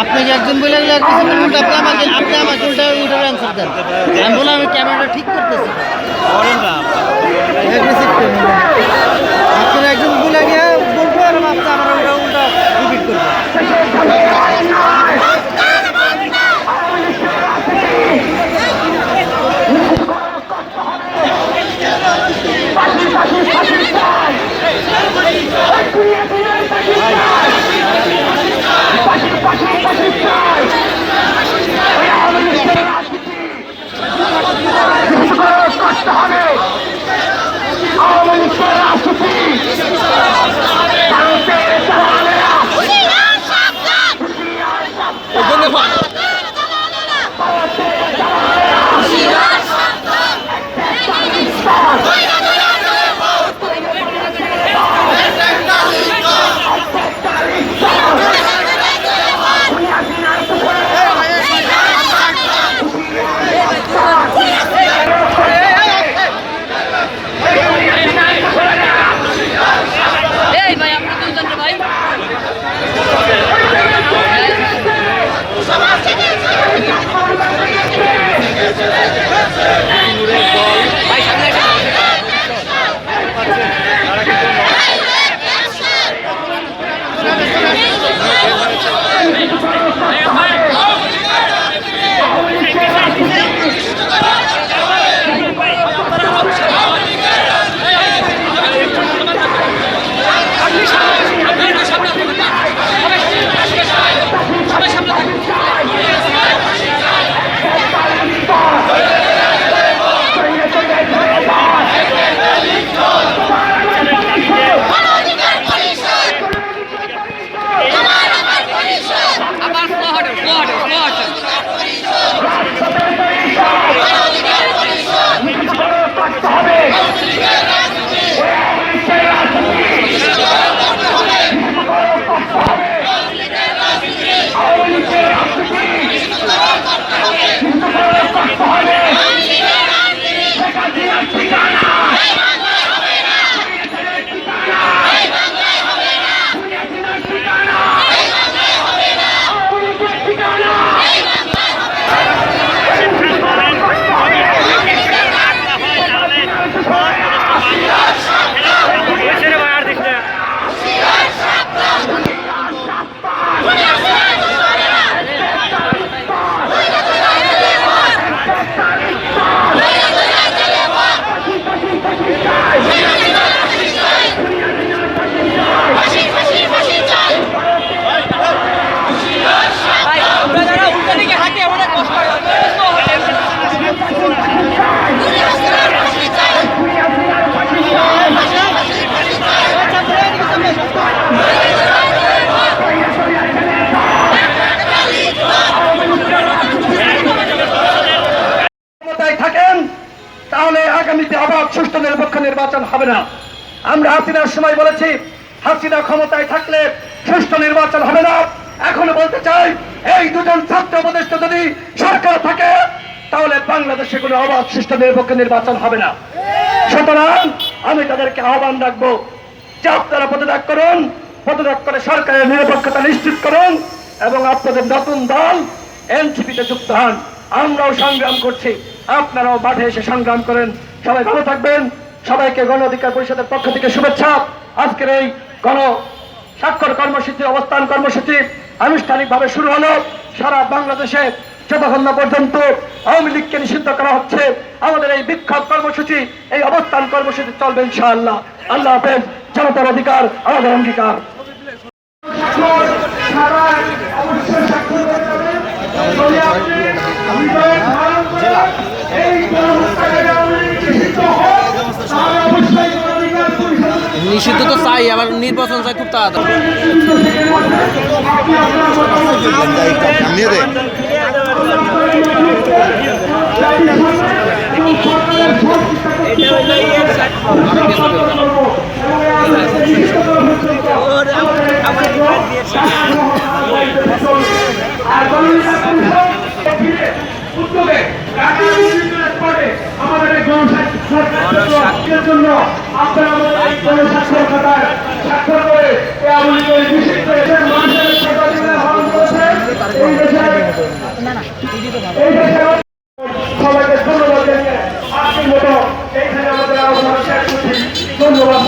আপনি একজন বলে গেলে আপনি আমাকে আপনি আমাকে উল্টা উল্টা অ্যান্সার দেন। আমি বললাম, আমি ক্যামেরাটা ঠিক করতেছি। Aggressive সুষ্ঠু নিরপেক্ষ নির্বাচন হবে না। আমরা হাসিনার সময় বলেছি, হাসিনা ক্ষমতায় থাকলে সুষ্ঠু নির্বাচন হবে না। এখনও বলতে চাই, এই দুজন ছাত্র উপদেষ্টা যদি সরকার থাকে, তাহলে বাংলাদেশে কোনো অবাধ সুষ্ঠু নিরপেক্ষ নির্বাচন হবে না। সুতরাং আমি তাদেরকে আহ্বান রাখব যে আপনারা পদত্যাগ করুন, পদত্যাগ করে সরকারের নিরপেক্ষতা নিশ্চিত করুন এবং আপনাদের নতুন দল এনসিপিতে যুক্ত হন। আমরাও সংগ্রাম করছি, আপনারাও মাঠে এসে সংগ্রাম করেন। সবাই ভালো থাকবেন। সবাইকে গণ অধিকার পরিষদের পক্ষ থেকে শুভেচ্ছা। আজকের এই গণ স্বাক্ষর কর্মসূচি অবস্থান কর্মসূচি আনুষ্ঠানিকভাবে শুরু হলো। সারা বাংলাদেশে যতক্ষণ পর্যন্ত আওয়ামী লীগকে নিষিদ্ধ করা হচ্ছে। আমাদের এই বিক্ষোভ কর্মসূচি, এই অবস্থান কর্মসূচি চলবে ইনশাআল্লাহ। আল্লাহ হাফেজ, জনতার অধিকার, আমাদের অঙ্গীকার। নিষিদ্ধ তো চাই আবার নির্বাচন চাই খুব তাড়াতাড়ি। নামিয়ে জন্য আপনারা আমাদের স্বাক্ষর খাতায় করে সবাইকে ধন্যবাদ মতো এইখানে আমাদের আলোচনা শেষ করছি। ধন্যবাদ